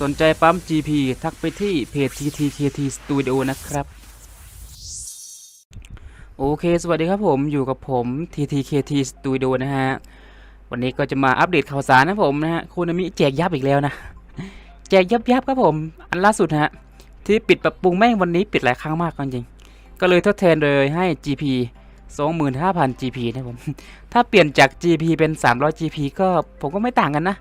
สนใจปั๊ม GP ทักไปที่เพจ TTKT Studio นะครับ โอเค สวัสดีครับผมอยู่กับผม TTKT Studio นะฮะ วันนี้ก็จะมาอัปเดตข่าวสารนะผมนะฮะคูนามิแจกยับอีกแล้วนะ แจกยับยับครับผม อันล่าสุดฮะ ที่ปิดปรับปรุงแม่งวันนี้ปิดหลายครั้งมากจริงๆก็เลยทดแทนเลยให้ GP 25,000 GP นะผม ถ้าเปลี่ยนจาก GP เป็น 300 GP ก็ผมก็ไม่ต่างกันนะ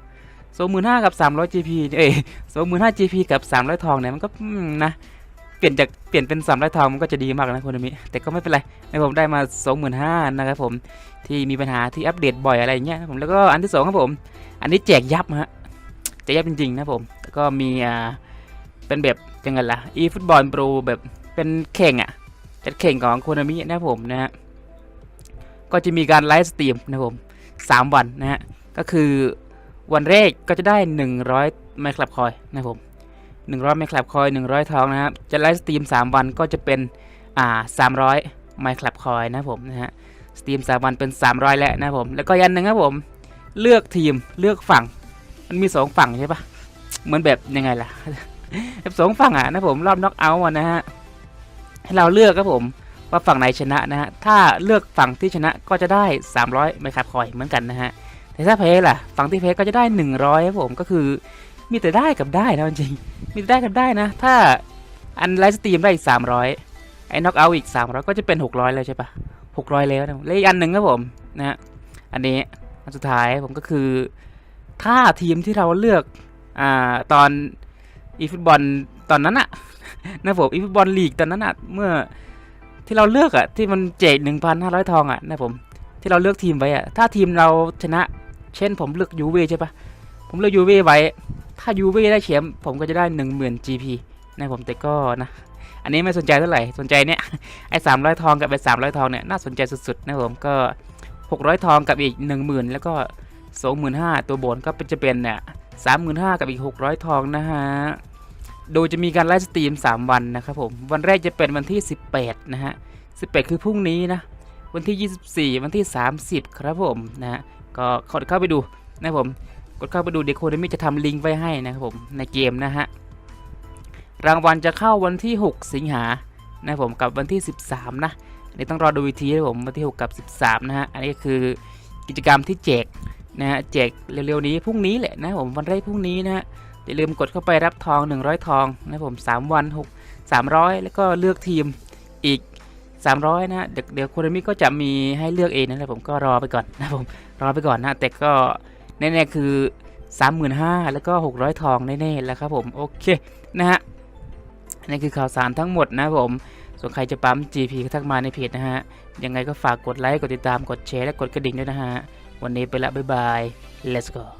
25,000กับ300 GP เอ้ย25,000 GP กับ300ทองเนี่ยมันก็นะเปลี่ยนจากเปลี่ยนเป็น300ทองมันก็จะดีมากนะคุณมิแต่ก็ไม่เป็นไรในผมได้มา25,000นห้านะครับผมที่มีปัญหาที่อัปเดตบ่อยอะไรอย่างเงี้ยผมแล้วก็อันที่สองครับผม อันนี้แจกยับฮะแจกยับจริงๆนะผมแล้วก็มีอ่าเป็นแบบยังไงล่ะ e ฟุตบอลโปรแบบเป็นแข่งอะจัดแข่งของโคนามินะผมนะฮะก็จะมีการไลฟ์สตรีมนะผม3วันนะฮะก็คือ วันแรกก็จะได้ 100ไมคลับคอยนะผม100ไมคลับคอย 100 ทองนะครับ จะไลฟ์สตรีม 3 วันก็จะเป็นอ่า300ไมคลับคอยนะผมนะฮะ สตรีม 3 วันเป็น 300 แล้วนะผม แล้วก็ยันหนึ่งครับผม เลือกทีม เลือกฝั่ง มันมี 2 ฝั่งใช่ปะเหมือนแบบยังไงล่ะ แบบสองฝั่งอะนะผม รอบน็อกเอาท์นะฮะ ให้เราเลือกครับผมว่าฝั่งไหนชนะนะฮะ ถ้าเลือกฝั่งที่ชนะก็จะได้ 300ไมครับคอยเหมือนกันนะฮะ แต่ถ้าแพ้ล่ะ ฝั่งที่แพ้ก็จะได้ 100ครับผมก็คือมีแต่ได้กับได้นะจริงมีแต่ได้กับได้นะ ถ้าอันไลฟ์สตรีมได้อีก 300 ไอ้น็อกเอาท์อีก 300 ก็จะเป็น 600แล้วใช่ปะ600 แล้วนะแล้วอีกอันหนึ่งครับผมนะฮะอันนี้อันสุดท้ายผมก็คือ ถ้าทีมที่เราเลือกอ่าตอนอีฟุตบอลตอนนั้นอะนะผมอีฟุตบอลลีกตอนนั้นอะเมื่อที่เราเลือกอะที่มันแจกหนึ่งพันห้าร้อยทองอะนะผมที่เราเลือกทีมไว้อะถ้าทีมเราชนะ เช่นผมเลือกยูเวใช่ปะผมเลือกยูเวไว้ ถ้ายูเวได้แชมป์ผมก็จะได้หนึ่งหมื่น GP นะผมแต่ก็นะ อันนี้ไม่สนใจเท่าไหร่ สนใจเนี่ยไอ้สามร้อยทองกับไอ้สามร้อยทองเนี่ยน่าสนใจสุดๆนะผมก็หกร้อยทองกับอีกหนึ่งหมื่นแล้วก็สองหมื่นห้าตัวบนก็เป็นจะเป็นเนี่ยสามหมื่นห้ากับอีกหกร้อยทองนะฮะ โดยจะมีการไลฟ์สตรีม 3 วันนะครับผม วันแรกจะเป็นวันที่ 18 นะฮะ 18 คือพรุ่งนี้นะ วันที่ 24 วันที่ 30 ครับผมนะฮะก็กดเข้าไปดูนะผมกดเข้าไปดูเดโคเดมิจะทำลิงก์ไว้ให้นะครับผมในเกมนะฮะรางวัลจะเข้าวันที่ 6 สิงหานะผมกับวันที่ 13 นะอันนี้ต้องรอดูวิธีนะผมวันที่ 6 กับ 13 นะฮะอันนี้คือกิจกรรมที่แจกนะฮะแจกเร็วๆนี้พรุ่งนี้แหละนะผมวันแรกพรุ่งนี้นะฮะอย่าลืมกดเข้าไปรับทอง 100 ทองนะผม 3 วัน 6 300 แล้วก็เลือกทีมอีก 300 นะเดี๋ยวเดี๋ยวคุณมิก็จะมีให้เลือกเองนะครับผมก็รอไปก่อนนะผมรอไปก่อนนะแต่ก็แน่ๆคือ 35,000 แล้วก็ 600 ทองแน่ๆแล้วครับผมโอเคนะฮะนี่คือข่าวสารทั้งหมดนะผมส่วนใครจะปั๊ม GP ก็ทักมาในเพจนะฮะ ยังไงก็ฝากกดไลค์ กดติดตาม กดแชร์ และกดกระดิ่งด้วยนะฮะ วันนี้ไปละ บ๊ายบาย let's go